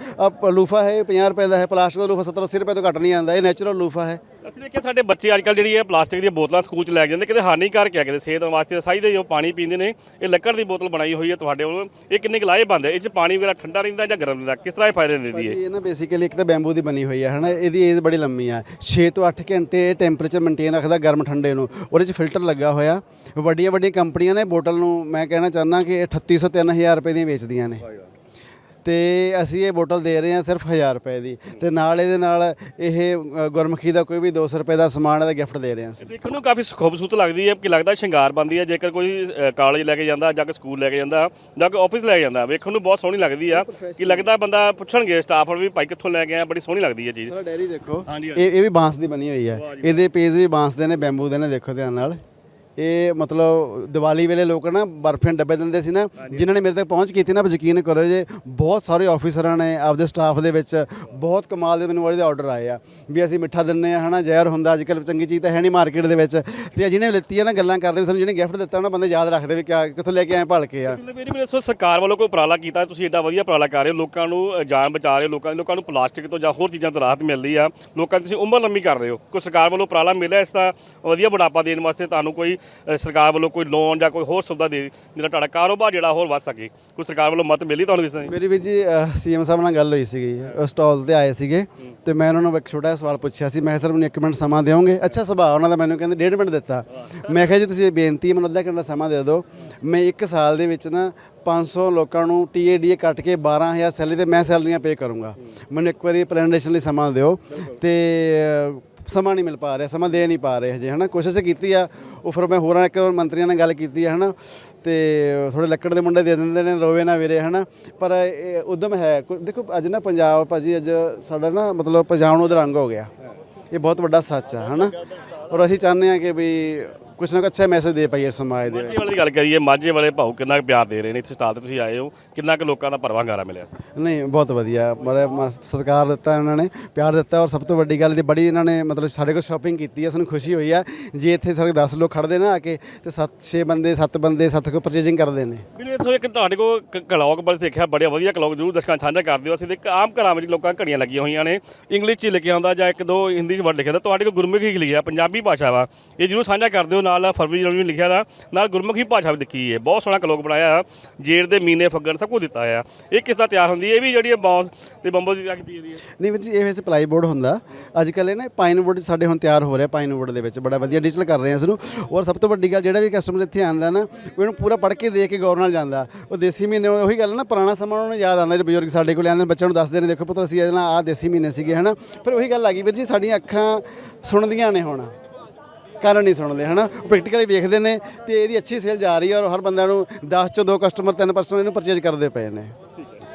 ਲੂਫਾ ਹੈ 50 ਰੁਪਏ ਦਾ ਹੈ ਪਲਾਸਟਿਕ ਦਾ ਲੂਫਾ 70 80 ਰੁਪਏ ਤੋਂ ਘੱਟ ਨਹੀਂ ਆਉਂਦਾ ਇਹ ਨੈਚੁਰਲ ਲੂਫਾ ਹੈ। ਅਸੀਂ ਦੇਖਿਆ ਸਾਡੇ ਬੱਚੇ ਅੱਜ ਕੱਲ੍ਹ ਜਿਹੜੀ ਇਹ ਪਲਾਸਟਿਕ ਦੀਆਂ ਬੋਤਲਾਂ ਸਕੂਲ ਚ ਲੈ ਕੇ ਜਾਂਦੇ ਕਿਤੇ ਹਾਨੀਕਾਰਕ ਹੈ ਕਿਤੇ ਸਿਹਤ ਵਾਸਤੇ ਸਾਈ ਦੇ ਜੋ ਪਾਣੀ ਪੀਂਦੇ ਨੇ ਇਹ ਲੱਕੜ ਦੀ ਬੋਤਲ ਬਣਾਈ ਹੋਈ ਹੈ ਤੁਹਾਡੇ ਵੱਲੋਂ ਇਹ ਕਿੰਨੇ ਕੁ ਲਾਹੇਵੰਦ ਹੈ? ਇਹ ਚ ਪਾਣੀ ਵਗੈਰਾ ਠੰਡਾ ਰਹਿੰਦਾ ਜਾਂ ਗਰਮ ਰਹਿੰਦਾ? ਕਿਸ ਤਰ੍ਹਾਂ ਇਹ ਫਾਇਦੇ ਦਿੰਦੀ ਹੈ? ਇਹ ਨਾ ਬੇਸਿਕਲੀ ਇੱਕ ਤਾਂ ਬੈਂਬੂ ਦੀ ਬਣੀ ਹੋਈ ਹੈ ਹਨਾ? ਇਹਦੀ ਏਜ ਬੜੀ ਲੰਮੀ ਆ 6 ਤੋਂ 8 ਘੰਟੇ ਟੈਂਪਰੇਚਰ ਮੇਨਟੇਨ ਰੱਖਦਾ ਗਰਮ ਠੰਡੇ ਨੂੰ। ਉਹਦੇ 'ਚ ਫਿਲਟਰ ਲੱਗਾ ਹੋਇਆ। ਵੱਡੀਆਂ ਵੱਡੀਆਂ ਕੰਪਨੀਆਂ ਨੇ ਬੋਤਲ ਨੂੰ ਮੈਂ ਕਹਿਣਾ ਚਾਹੁੰਦਾ ਕਿ ਇਹ 3800 3000 ਰੁਪਏ ਦੀਆਂ ਵੇਚਦੀਆਂ ਨੇ। ਤੇ ਅਸੀਂ ਇਹ ਬੋਤਲ ਦੇ ਰਹੇ ਹਾਂ ਸਿਰਫ 1000 ਰੁਪਏ ਦੀ। ਤੇ ਨਾਲ ਇਹਦੇ ਨਾਲ ਇਹ ਅ, ਗੁਰਮੁਖੀ ਦਾ ਕੋਈ ਵੀ 200 ਰੁਪਏ ਦਾ ਸਮਾਨ ਇਹਦਾ ਗਿਫਟ ਦੇ ਰਹੇ ਹਾਂ ਅਸੀਂ। ਦੇਖਣ ਨੂੰ ਕਾਫੀ ਖੂਬਸੂਰਤ ਲੱਗਦੀ ਹੈ ਕਿ ਲੱਗਦਾ ਸ਼ਿੰਗਾਰ ਬੰਦੀ ਹੈ ਜੇਕਰ ਕੋਈ ਕਾਲਜ ਲੈ ਕੇ ਜਾਂਦਾ ਜਾਂ ਕਿ ਸਕੂਲ ਲੈ ਕੇ ਜਾਂਦਾ ਜਾਂ ਕਿ ਆਫਿਸ ਲੈ ਕੇ ਜਾਂਦਾ। ਵੇਖਣ ਨੂੰ ਬਹੁਤ ਸੋਹਣੀ ਲੱਗਦੀ ਆ ਕਿ ਲੱਗਦਾ ਬੰਦਾ ਪੁੱਛਣਗੇ ਸਟਾਫ ਵੀ ਭਾਈ ਕਿੱਥੋਂ ਲੈ ਕੇ ਆਇਆ? ਬੜੀ ਸੋਹਣੀ ਲੱਗਦੀ ਹੈ ਚੀਜ਼। ਸਾਰਾ ਡੈਰੀ ਦੇਖੋ। ਹਾਂਜੀ, ਇਹ ਇਹ ਵੀ ਬਾਂਸ ਦੀ ਬਣੀ ਹੋਈ ਹੈ। ਇਹਦੇ ਪੇਜ ਵੀ ਬਾਂਸ ਦੇ ਨੇ ਬੈਂਬੂ ਦੇ ਨੇ ਦੇਖੋ ਧਿਆਨ ਨਾਲ। ਇਹ ਮਤਲਬ ਦੀਵਾਲੀ ਵੇਲੇ ਲੋਕ ਨਾ ਬਰਫੀਆਂ ਡੱਬੇ ਦਿੰਦੇ ਸੀ ਨਾ ਜਿਨ੍ਹਾਂ ਨੇ ਮੇਰੇ ਤੱਕ ਪਹੁੰਚ ਕੀਤੀ ਨਾ ਯਕੀਨ ਕਰੋ ਜੇ ਬਹੁਤ ਸਾਰੇ ਆਫੀਸਰਾਂ ਨੇ ਆਪਦੇ ਸਟਾਫ ਦੇ ਵਿੱਚ ਬਹੁਤ ਕਮਾਲ ਦੇ ਮੈਨੂੰ ਵਾਲੇ ਦੇ ਆਰਡਰ ਆਏ ਆ ਵੀ ਅਸੀਂ ਮਿੱਠਾ ਦਿੰਨੇ ਆ ਹਨਾ ਜ਼ਹਿਰ ਹੁੰਦਾ ਅੱਜ ਕੱਲ੍ਹ ਚੰਗੀ ਚੀਜ਼ ਤਾਂ ਹੈ ਨਹੀਂ ਮਾਰਕੀਟ ਦੇ ਵਿੱਚ। ਤੇ ਜਿਹਨੇ ਲਿੱਤੀ ਆ ਨਾ ਗੱਲਾਂ ਕਰਦੇ ਸਾਨੂੰ ਜਿਹਨੇ ਗਿਫਟ ਦਿੱਤਾ ਉਹਨਾਂ ਬੰਦੇ ਯਾਦ ਰੱਖਦੇ ਵੀ ਕਿਆ ਕਿੱਥੋਂ ਲੈ ਕੇ ਆਏ ਭਲ ਕੇ ਯਾਰ ਵੀਰੇ ਮੇਰੇ ਸੋ ਸਰਕਾਰ ਵੱਲੋਂ ਕੋਈ ਉਪਰਾਲਾ ਕੀਤਾ ਤੁਸੀਂ ਐਡਾ ਵਧੀਆ ਉਪਰਾਲਾ ਕਰ ਰਹੇ ਹੋ ਲੋਕਾਂ ਨੂੰ ਜਾਨ ਬਚਾ ਰਹੇ ਹੋ ਲੋਕਾਂ ਲੋਕਾਂ ਨੂੰ ਪਲਾਸਟਿਕ ਤੋਂ ਜਾਂ ਹੋਰ ਚੀਜ਼ਾਂ ਤੋਂ ਰਾਹਤ ਮਿਲ ਰਹੀ ਆ ਲੋਕਾਂ ਦੀ ਤੁਸੀਂ ਉਮਰ ਲੰਮੀ ਕਰ ਰਹੇ ਹੋ ਕੋਈ ਸਰਕਾਰ ਵੱਲੋਂ ਉਪਰਾਲਾ ਮਿਲਿਆ ਇਸ ਦਾ ਵਧੀਆ ਬੁਢਾਪਾ ਦੇਣ ਵਾਸਤੇ ਤੁਹਾਨੂੰ ਕੋਈ ਸਰਕਾਰ ਵੱਲੋਂ ਕੋਈ ਲੋਨ ਜਾਂ ਕੋਈ ਹੋਰ ਸੁਵਿਧਾ ਦੇ ਜਿਹੜਾ ਤੁਹਾਡਾ ਕਾਰੋਬਾਰ ਜਿਹੜਾ ਹੋਰ ਵੱਧ ਸਕੇ। ਕੋਈ ਸਰਕਾਰ ਵੱਲੋਂ ਮਤ ਮਿਲੀ ਤੁਹਾਨੂੰ ਇਸ ਤਰ੍ਹਾਂ ਦੀ? ਮੇਰੀ ਵੀ ਜੀ ਸੀਐਮ ਸਾਹਿਬ ਨਾਲ ਗੱਲ ਹੋਈ ਸੀਗੀ। ਉਹ ਸਟਾਲ ਤੇ ਆਏ ਸੀਗੇ ਤੇ ਮੈਂ ਉਹਨਾਂ ਨੂੰ ਇੱਕ ਛੋਟਾ ਜਿਹਾ ਸਵਾਲ ਪੁੱਛਿਆ ਸੀ। ਮੈਂ ਸਰ, ਮੈਨੂੰ ਇੱਕ ਮਿੰਟ ਸਮਾਂ ਦਿਓਗੇ? ਅੱਛਾ, ਸੁਭਾਅ ਉਹਨਾਂ ਦਾ ਮੈਨੂੰ ਕਹਿੰਦੇ ਡੇਢ ਮਿੰਟ ਦਿੱਤਾ। ਮੈਂ ਕਿਹਾ, ਜੀ, ਤੁਸੀਂ ਬੇਨਤੀ ਮੈਨੂੰ ਅੱਧਾ ਘੰਟਾ ਸਮਾਂ ਦੇ ਦਿਓ। ਮੈਂ ਇੱਕ ਸਾਲ ਦੇ ਵਿੱਚ ਨਾ 500 ਲੋਕਾਂ ਨੂੰ ਟੀਏਡੀਏ ਕੱਟ ਕੇ 12000 ਸੈਲਰੀ ਤੇ ਮੈਂ ਸੈਲਰੀਆਂ ਪੇ ਕਰੂੰਗਾ। ਮੈਨੂੰ ਇੱਕ ਵਾਰੀ ਪ੍ਰੈਜੈਂਟੇਸ਼ਨ ਲਈ ਸਮਾਂ ਦਿਓ ਤੇ ਸਮਾਂ ਨਹੀਂ ਮਿਲ ਪਾ ਰਿਹਾ, ਸਮਾਂ ਦੇ ਨਹੀਂ ਪਾ ਰਹੇ ਹਜੇ, ਹਨਾ? ਕੋਸ਼ਿਸ਼ ਕੀਤੀ ਆ, ਉਹ ਫਿਰ ਮੈਂ ਹੋਰਾਂ ਇੱਕ ਮੰਤਰੀਆਂ ਨਾਲ ਗੱਲ ਕੀਤੀ ਆ, ਹਨਾ? ਤੇ ਥੋੜੇ ਲੱਕੜ ਦੇ ਮੁੰਡੇ ਦੇ ਦਿੰਦੇ ਨੇ, ਰੋਵੇ ਨਾ ਵੀਰੇ, ਹਨਾ? ਪਰ ਇਹ ਉਦਮ ਹੈ ਦੇਖੋ, ਅੱਜ ਨਾ ਪੰਜਾਬ, ਭਾਜੀ, ਅੱਜ ਸਾਡਾ ਨਾ ਮਤਲਬ ਪੰਜਾਬ ਨੂੰ ਉਦਰੰਗ ਹੋ ਗਿਆ। ਇਹ ਬਹੁਤ ਵੱਡਾ ਸੱਚ ਆ, ਹਨਾ? ਔਰ ਅਸੀਂ ਚਾਹੁੰਦੇ ਆ ਕਿ ਵੀ ਕੁਛ ਨਾ ਕੁਛ ਅੱਛਾ ਮੈਸੇਜ ਦੇ ਪਾਈਏ ਸਮਾਜ ਦੇ। ਮਾਝੇ ਵਾਲੇ ਦੀ ਗੱਲ ਕਰੀਏ ਮਾਝੇ ਵਾਲੇ ਭਾਊ ਕਿੰਨਾ ਕੁ ਪਿਆਰ ਦੇ ਰਹੇ ਨੇ ਇੱਥੇ ਸਟਾਲ ਤੇ ਤੁਸੀਂ ਆਏ ਹੋ ਕਿੰਨਾ ਕੁ ਲੋਕਾਂ ਦਾ ਭਰਵਾਂ ਗਾਰਾ ਮਿਲਿਆ? ਨਹੀਂ ਬਹੁਤ ਵਧੀਆ। ਬੜਾ ਮ- ਸਤਿਕਾਰ ਦਿੱਤਾ ਇਹਨਾਂ ਨੇ ਪਿਆਰ ਦਿੱਤਾ ਔਰ ਸਭ ਤੋਂ ਵੱਡੀ ਗੱਲ ਤੇ ਬੜੀ ਇਹਨਾਂ ਨੇ ਮਤਲਬ ਸਾਡੇ ਕੋਲ ਸ਼ਾਪਿੰਗ ਕੀਤੀ ਹੈ ਸਾਨੂੰ ਖੁਸ਼ੀ ਹੋਈ ਆ। ਜੇ ਇੱਥੇ ਸਾਡੇ 10 ਲੋਕ ਖੜਦੇ ਨਾ ਆ ਕੇ ਤੇ 7 6 ਬੰਦੇ 7 ਬੰਦੇ 7 ਕੋ ਪਰਚੇਜਿੰਗ ਕਰਦੇ ਨੇ। ਮੈਨੂੰ ਇੱਥੋਂ ਇੱਕ ਤੁਹਾਡੇ ਕੋਲ ਕਲੌਗ ਬਲ ਦੇਖਿਆ ਬੜੇ ਵਧੀਆ ਕਲੌਗ ਜ਼ਰੂਰ ਦਰਸ਼ਕਾਂ ਸਾਂਝਾ ਕਰਦੇ ਹੋ ਅਸੀਂ ਇੱਕ ਆਮ ਘਰਾਂ ਵਿੱਚ ਲੋਕਾਂ ਘੜੀਆਂ ਲੱਗੀਆਂ ਹੋਈਆਂ ਨੇ। ਇੰਗਲਿਸ਼ 'ਚ ਹੀ ਲਿਖਿਆ ਹੁੰਦਾ ਜਾਂ ਇੱਕ ਦੋ ਹਿੰਦੀ 'ਚ ਵਰਡ ਲਿਖਿਆ ਹੁੰਦਾ ਤੁਹਾਡੇ ਕੋਲ ਗੁਰਮੁਖੀ ਲਿਖਿਆ? ਪੰਜਾਬੀ ਭਾਸ਼ਾ ਵਾ। ਇਹ ਜ਼ਰੂਰ ਸਾਂਝਾ ਕਰਦੇ ਹੋ ਨਾਲ ਫਰਵਰੀ ਜਨਵਰੀ ਲਿਖਿਆ ਦਾ, ਨਾਲ ਗੁਰਮੁਖੀ ਭਾਸ਼ਾ ਵੀ ਲਿਖੀ ਹੈ। ਬਹੁਤ ਸੋਹਣਾ ਕਲੋਕ ਬਣਾਇਆ ਜੇੜ ਦੇ ਮੀਨੇ ਫੱਗਣ ਸਭ ਕੁਝ ਦਿੱਤਾ ਆ। ਇਹ ਕਿਸ ਦਾ ਤਿਆਰ ਹੁੰਦੀ ਹੈ? ਇਹ ਵੀ ਜਿਹੜੀ ਬੌਂਸ ਤੇ ਬੰਬੋ ਦੀ ਤਿਆਰ ਕੀਤੀ ਜਾਂਦੀ ਹੈ। ਨਹੀਂ ਵੀਰ ਜੀ, ਇਹ ਵੈਸੇ ਪਲਾਈ ਬੋਰਡ ਹੁੰਦਾ। ਅੱਜ ਕੱਲ੍ਹ ਇਹ ਨਾ ਪਾਈਨ ਵੁੱਡ ਸਾਡੇ ਹੁਣ ਤਿਆਰ ਹੋ ਰਿਹਾ ਪਾਈਨ ਵੁੱਡ ਦੇ ਵਿੱਚ। ਬੜਾ ਵਧੀਆ ਡਿਜੀਟਲ ਕਰ ਰਹੇ ਹਾਂ ਇਸ ਨੂੰ। ਔਰ ਸਭ ਤੋਂ ਵੱਡੀ ਗੱਲ ਜਿਹੜਾ ਵੀ ਕਸਟਮਰ ਇੱਥੇ ਆਂਦਾ ਨਾ, ਉਹ ਇਹਨੂੰ ਪੂਰਾ ਪੜ੍ਹ ਕੇ ਦੇਖ ਕੇ ਗੌਰ ਨਾਲ ਜਾਂਦਾ। ਉਹ ਦੇਸੀ ਮਹੀਨੇ, ਉਹੀ ਗੱਲ ਨਾ, ਪੁਰਾਣਾ ਸਮਾਂ ਉਹਨਾਂ ਨੂੰ ਯਾਦ ਆਉਂਦਾ। ਜਿਹੜੇ ਬਜ਼ੁਰਗ ਸਾਡੇ ਕੋਲ ਆਉਂਦੇ ਨੇ, ਬੱਚਿਆਂ ਨੂੰ ਦੱਸਦੇ ਨੇ, ਦੇਖੋ ਪੁੱਤਰ ਅਸੀਂ ਇਹਦੇ ਨਾਲ ਆਹ ਦੇਸੀ ਮਹੀਨੇ ਸੀਗੇ, ਹਨਾ? ਫਿਰ ਉਹੀ ਗੱਲ ਆ ਗਈ ਵੀਰ ਜੀ, ਸਾਡੀਆਂ ਅੱਖਾਂ ਸੁਣਦੀਆਂ ਨੇ ਹੁਣ। ਕਾਰਨ ਨਹੀਂ ਸੁਣਦੇ, ਹਨਾ? ਪ੍ਰੈਕਟੀਕਲੀ ਵੇਖਦੇ ਨੇ ਤੇ ਇਹਦੀ ਅੱਛੀ ਸੇਲ ਜਾ ਰਹੀ ਹੈ ਔਰ ਹਰ ਬੰਦਾ ਨੂੰ 10 ਚੋਂ 2 ਕਸਟਮਰ 3 ਪਰਸਨ ਇਹਨੂੰ ਪਰਚੇਜ ਕਰਦੇ ਪਏ ਨੇ।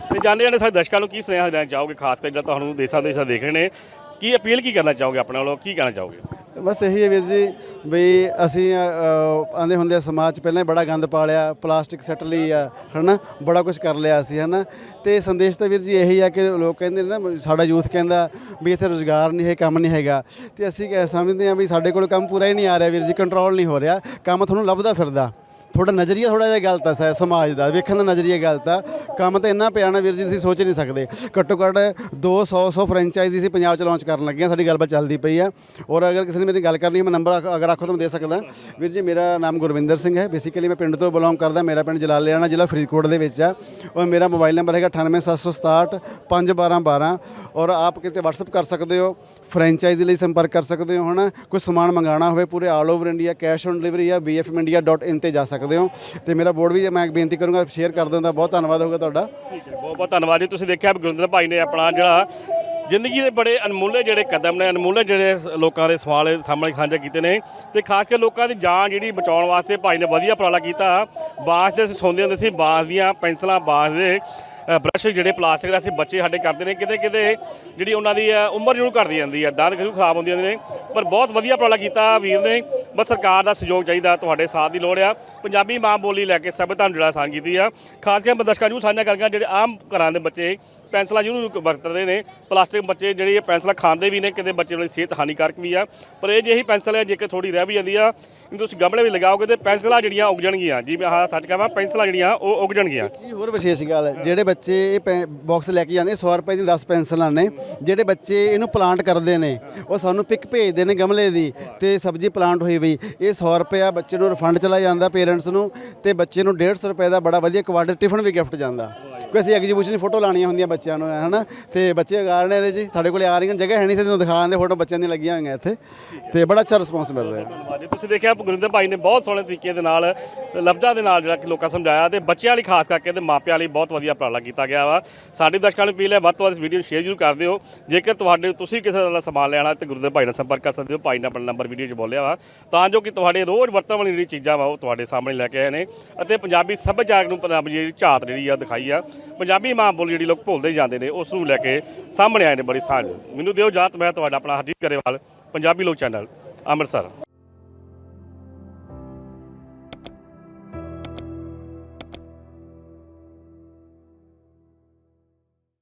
ਤੇ ਜਾਣਦੇ ਜਾਣਦੇ ਸਾਡੇ ਦਰਸ਼ਕਾਂ ਨੂੰ ਕੀ ਸੁਨੇਹਾ ਦੇਣਾ ਚਾਹੋਗੇ, ਖਾਸ ਕਰ ਜਿਹੜਾ ਤੁਹਾਨੂੰ ਦੇਸਾਂ ਦੇਸਾਂ ਦੇਖ ਰਹੇ ਨੇ ਕੀ ਅਪੀਲ ਕੀ ਕਰਨਾ ਚਾਹੋਗੇ ਆਪਣੇ ਵੱਲੋਂ? ਕੀ ਕਹਿਣਾ ਚਾਹੋਗੇ? ਬਸ ਇਹੀ ਹੈ ਵੀਰ ਜੀ ਵੀ ਅਸੀਂ ਆਂਦੇ ਹੁੰਦੇ ਆ, ਸਮਾਜ 'ਚ ਪਹਿਲਾਂ ਹੀ ਬੜਾ ਗੰਦ ਪਾ ਲਿਆ ਪਲਾਸਟਿਕ ਸੱਟ ਲਈ ਆ, ਹਨਾ? ਬੜਾ ਕੁਝ ਕਰ ਲਿਆ ਸੀ ਹਨਾ? ਤੇ ਸੰਦੇਸ਼ ਤਾਂ ਵੀਰ ਜੀ ਇਹੀ ਆ ਕਿ ਲੋਕ ਕਹਿੰਦੇ ਨੇ ਨਾ ਸਾਡਾ ਯੂਥ ਕਹਿੰਦਾ ਵੀ ਇੱਥੇ ਰੋਜ਼ਗਾਰ ਨਹੀਂ ਹੈ, ਕੰਮ ਨਹੀਂ ਹੈਗਾ। ਤੇ ਅਸੀਂ ਕਹਿ ਸਮਝਦੇ ਹਾਂ ਵੀ ਸਾਡੇ ਕੋਲ ਕੰਮ ਪੂਰਾ ਹੀ ਨਹੀਂ ਆ ਰਿਹਾ ਵੀਰ ਜੀ ਕੰਟਰੋਲ ਨਹੀਂ ਹੋ ਰਿਹਾ। ਕੰਮ ਤੁਹਾਨੂੰ ਲੱਭਦਾ ਫਿਰਦਾ। ਤੁਹਾਡਾ ਨਜ਼ਰੀਆ ਥੋੜਾ ਜਿਹਾ ਗਲਤ ਹੈ ਸਾ- ਸਮਾਜ ਦਾ, ਵੇਖਣ ਦਾ ਨਜ਼ਰੀਆ ਗਲਤ ਆ। ਕੰਮ ਤਾਂ ਇੰਨਾ ਪਿਆ ਨਾ ਵੀਰ ਜੀ, ਤੁਸੀਂ ਸੋਚ ਹੀ ਨਹੀਂ ਸਕਦੇ। ਘੱਟੋ ਘੱਟ 200 100 ਫਰੈਂਚਾਈਜ਼ੀ ਸੀ ਪੰਜਾਬ ਚ ਲਾਂਚ ਕਰਨ ਲੱਗੇ ਹਾਂ ਸਾਡੀ ਗੱਲਬਾਤ ਚੱਲਦੀ ਪਈ ਆ। ਔਰ ਅਗਰ ਕਿਸੇ ਨੇ ਮੇਰੀ ਗੱਲ ਕਰਨੀ ਹੈ, ਮੈਂ ਨੰਬਰ ਅਗਰ ਆਖੋ ਤਾਂ ਮੈਂ ਦੇ ਸਕਦਾ। ਵੀਰ ਜੀ, ਮੇਰਾ ਨਾਮ ਗੁਰਵਿੰਦਰ ਸਿੰਘ ਹੈ। ਬੇਸਿਕਲੀ ਮੈਂ ਪਿੰਡ ਤੋਂ ਬਿਲੋਂਗ ਕਰਦਾ, ਮੇਰਾ ਪਿੰਡ ਜਲਾਲਿਆਣਾ ਜ਼ਿਲ੍ਹਾ ਫਰੀਦਕੋਟ ਦੇ ਵਿੱਚ ਆ। ਔਰ ਮੇਰਾ ਮੋਬਾਈਲ ਨੰਬਰ ਹੈਗਾ 98767 5112 ਔਰ ਆਪ ਕਿਤੇ WhatsApp ਕਰ ਸਕਦੇ ਹੋ ਫਰੈਂਚਾਈਜ਼ੀ ਲਈ ਸੰਪਰਕ ਕਰ ਸਕਦੇ ਹੋ, ਹਨਾ? ਕੋਈ ਸਮਾਨ ਮੰਗਾਉਣਾ ਹੋਵੇ, ਪੂਰੇ all over India cash on delivery ਜਾਂ bfmindia.in ਤੇ ਜਾ ਸਕਦਾ ਸਕਦੇ ਹੋ। ਤੇ ਮੇਰਾ ਬੋਰਡ ਵੀ ਮੈਂ ਬੇਨਤੀ ਕਰੂੰਗਾ ਸ਼ੇਅਰ ਕਰ ਦਿੰਦਾ ਬਹੁਤ ਧੰਨਵਾਦ ਹੋਊਗਾ ਤੁਹਾਡਾ। ਠੀਕ ਹੈ, ਬਹੁਤ ਬਹੁਤ ਧੰਨਵਾਦ ਜੀ। ਤੁਸੀਂ ਦੇਖਿਆ ਗੁਰਿੰਦਰ ਭਾਈ ਨੇ ਆਪਣਾ ਜਿਹੜਾ ਜ਼ਿੰਦਗੀ ਦੇ ਬੜੇ ਅਨਮੁੱਲੇ ਜਿਹੜੇ ਕਦਮ ਨੇ, ਅਨਮੁੱਲੇ ਜਿਹੜੇ ਲੋਕਾਂ ਦੇ ਸਵਾਲ ਸਾਹਮਣੇ ਸਾਂਝੇ ਕੀਤੇ ਨੇ। ਤੇ ਖਾਸ ਕਰਕੇ ਲੋਕਾਂ ਦੀ ਜਾਨ ਜਿਹੜੀ ਬਚਾਉਣ ਵਾਸਤੇ ਭਾਈ ਨੇ ਵਧੀਆ ਉਪਰਾਲਾ ਕੀਤਾ। ਬਾਸ਼ ਦੇ ਅਸੀਂ ਸੌਂਦੇ ਹੁੰਦੇ ਸੀ, ਬਾਸ ਦੀਆਂ ਪੈਨਸਲਾਂ, ਬਾਸ ਦੇ ਬ੍ਰਸ਼ ਜਿਹੜੇ ਪਲਾਸਟਿਕ ਦੇ ਅਸੀਂ ਬੱਚੇ ਸਾਡੇ ਕਰਦੇ ਨੇ ਕਿਤੇ ਕਿਤੇ ਜਿਹੜੀ ਉਹਨਾਂ ਦੀ ਅ, ਉਮਰ ਜ਼ਰੂਰ ਘਟਦੀ ਜਾਂਦੀ ਹੈ ਦੰਦ ਜ਼ਰੂਰ ਖਰਾਬ ਹੁੰਦੀਆਂ ਨੇ। ਪਰ ਬਹੁਤ ਵਧੀਆ ਉਪਰਾਲਾ ਕੀਤਾ ਵੀਰ ਨੇ ਬਸ ਸਰਕਾਰ ਦਾ ਸਹਿਯੋਗ ਚਾਹੀਦਾ ਤੁਹਾਡੇ ਸਾਥ ਦੀ ਲੋੜ ਆ। ਪੰਜਾਬੀ ਮਾਂ ਬੋਲੀ ਲੈ ਕੇ ਸਭਿਅਤਾ ਨੂੰ ਜਿਹੜਾ ਆਸਾਨ ਕੀਤੀ ਆ। ਖਾਸ ਕਰਕੇ ਦਰਸ਼ਕਾਂ ਨੂੰ ਸਾਂਝਾ ਕਰਕੇ ਜਿਹੜੇ ਆਮ ਘਰਾਂ ਦੇ ਬੱਚੇ ਪੈਨਸਲਾਂ ਜ਼ਰੂਰ ਵਰਤਦੇ ਨੇ। ਪਲਾਸਟਿਕ ਬੱਚੇ ਜਿਹੜੇ ਇਹ ਪੈਨਸਲਾਂ ਖਾਂਦੇ ਵੀ ਨੇ, ਕਿਤੇ ਬੱਚੇ ਲਈ ਸਿਹਤ ਹਾਨੀਕਾਰਕ ਵੀ ਆ। ਪਰ ਇਹ ਜਿਹੀ ਪੈਨਸਲ ਹੈ ਜੇਕਰ ਥੋੜੀ ਰਹਿ ਵੀ ਜਾਂਦੀ ਆ ਤੁਸੀਂ ਗਮਲੇ ਵੀ ਲਗਾਓਗੇ ਤੇ ਪੈਨਸਲਾਂ ਜਿਹੜੀਆਂ ਉਗ ਜਾਣਗੀਆਂ ਜੀ ਮੈਂ ਹਾਂ ਸੱਚ ਕਹਾਂ, ਪੈਨਸਲਾਂ ਜਿਹੜੀਆਂ, ਉਹ ਉਗ ਜਾਣਗੀਆਂ ਜੀ, ਹੋਰ ਵਿਸ਼ੇਸ਼ ਗੱਲ ਹੈ, ਜਿਹੜੇ ਬੱਚੇ ਇਹ ਬਾਕਸ ਲੈ ਕੇ ਜਾਂਦੇ 100 ਰੁਪਏ ਦੀ 10 ਪੈਨਸਲਾਂ ਨੇ, ਜਿਹੜੇ ਬੱਚੇ ਇਹਨੂੰ ਪਲਾਂਟ ਕਰਦੇ ਨੇ, ਉਹ ਸਾਨੂੰ ਪਿਕ ਭੇਜਦੇ ਨੇ ਗਮਲੇ ਦੀ ਤੇ ਸਬਜ਼ੀ ਪਲਾਂਟ ਹੋਈ ਵੀ। ਇਹ 100 ਰੁਪਿਆ ਬੱਚੇ ਨੂੰ ਰਿਫੰਡ ਚਲਾ ਜਾਂਦਾ ਪੇਰੈਂਟਸ ਨੂੰ ਤੇ ਬੱਚੇ ਨੂੰ 150 ਰੁਪਏ ਦਾ ਬੜਾ ਵਧੀਆ ਕੁਆਲਿਟੀ ਟਿਫਨ ਵੀ ਗਿਫਟ ਜਾਂਦਾ। ਕਿਉਂਕਿ ਅਸੀਂ ਐਗਜੀਬਿਸ਼ਨ ਦੀ ਫੋਟੋ ਲਾਣੀਆਂ ਹੁੰਦੀਆਂ ਬੱਚੇ ਬੱਚਿਆਂ ਨੂੰ, ਹਨਾ? ਤੇ ਬੱਚੇ ਅਗਾੜਨੇ ਨੇ ਜੀ। ਸਾਡੇ ਕੋਲੇ ਆ ਰਹੀਆਂ ਜਗ੍ਹਾ ਹੈ ਨਹੀਂ ਸੀ ਤੁਹਾਨੂੰ ਦਿਖਾਉਣ ਦੇ, ਫੋਟੋ ਬੱਚਿਆਂ ਦੀਆਂ ਲੱਗੀਆਂ ਹੋਈਆਂ ਇੱਥੇ। ਤੇ ਬੜਾ ਅੱਛਾ ਰਿਸਪੌਂਸ ਮਿਲ ਰਿਹਾ। ਧੰਨਵਾਦ ਜੀ। ਤੁਸੀਂ ਦੇਖਿਆ, ਗੁਰਿੰਦਰ ਭਾਈ ਨੇ ਬਹੁਤ ਸੋਹਣੇ ਤਰੀਕੇ ਦੇ ਨਾਲ, ਲਫ਼ਜ਼ਾਂ ਦੇ ਨਾਲ ਜਿਹੜਾ ਕਿ ਲੋਕਾਂ ਸਮਝਾਇਆ ਤੇ ਬੱਚਿਆਂ ਲਈ ਖਾਸ ਕਰਕੇ ਤੇ ਮਾਪਿਆਂ ਲਈ ਬਹੁਤ ਵਧੀਆ ਉਪਰਾਲਾ ਕੀਤਾ ਗਿਆ ਵਾ। ਸਾਡੇ ਦਰਸ਼ਕਾਂ ਨੂੰ ਅਪੀਲ ਹੈ, ਵੱਧ ਤੋਂ ਵੱਧ ਇਸ ਵੀਡੀਓ ਨੂੰ ਸ਼ੇਅਰ ਜ਼ਰੂਰ ਕਰ ਦਿਓ। ਜੇਕਰ ਤੁਹਾਡੇ, ਤੁਸੀਂ ਕਿਸੇ ਦਾ ਸਮਾਨ ਲੈਣਾ ਤੇ ਗੁਰਿੰਦਰ ਭਾਈ ਨਾਲ ਸੰਪਰਕ ਕਰ ਸਕਦੇ ਹੋ। ਭਾਈ ਨੇ ਆਪਣਾ ਨੰਬਰ ਵੀਡੀਓ 'ਚ ਬੋਲਿਆ ਵਾ। ਤਾਂ ਜੋ ਕਿ ਤੁਹਾਡੇ ਰੋਜ਼ ਵਰਤਣ ਵਾਲੀ ਜਿਹੜੀ ਚੀਜ਼ਾਂ ਵਾ, ਉਹ ਤੁਹਾਡੇ ਸਾਹਮਣੇ ਲੈ ਕੇ ਆਏ ਨੇ। ਅਤੇ ਪੰਜਾਬੀ ਸੱਭਿਆਚਾਰ ਨੂੰ ਪੰਜਾਬੀ ਜਿਹੜੀ ਝਾਤ ਜਿਹੜੀ ਆ ਦਿਖਾਈ ਆ। ਪੰਜਾਬੀ ਮਾਂ ਬੋਲੀ ਜਿਹੜੀ ਲੋਕ ਭੁੱਲਦੇ ਜਾਂਦੇ ਨੇ, ਉਸ ਨੂੰ ਲੈ ਕੇ ਸਾਹਮਣੇ ਆਏ ਨੇ ਬੜੀ ਸਾਂਝ। ਮੈਨੂੰ ਦਿਓ ਜਾਤ ਮੈਂ ਤੁਹਾਡਾ ਆਪਣਾ ਹਰਜੀਤ ਗਰੇਵਾਲ, ਪੰਜਾਬੀ ਲੋਕ ਚੈਨਲ, ਅੰਮ੍ਰਿਤਸਰ।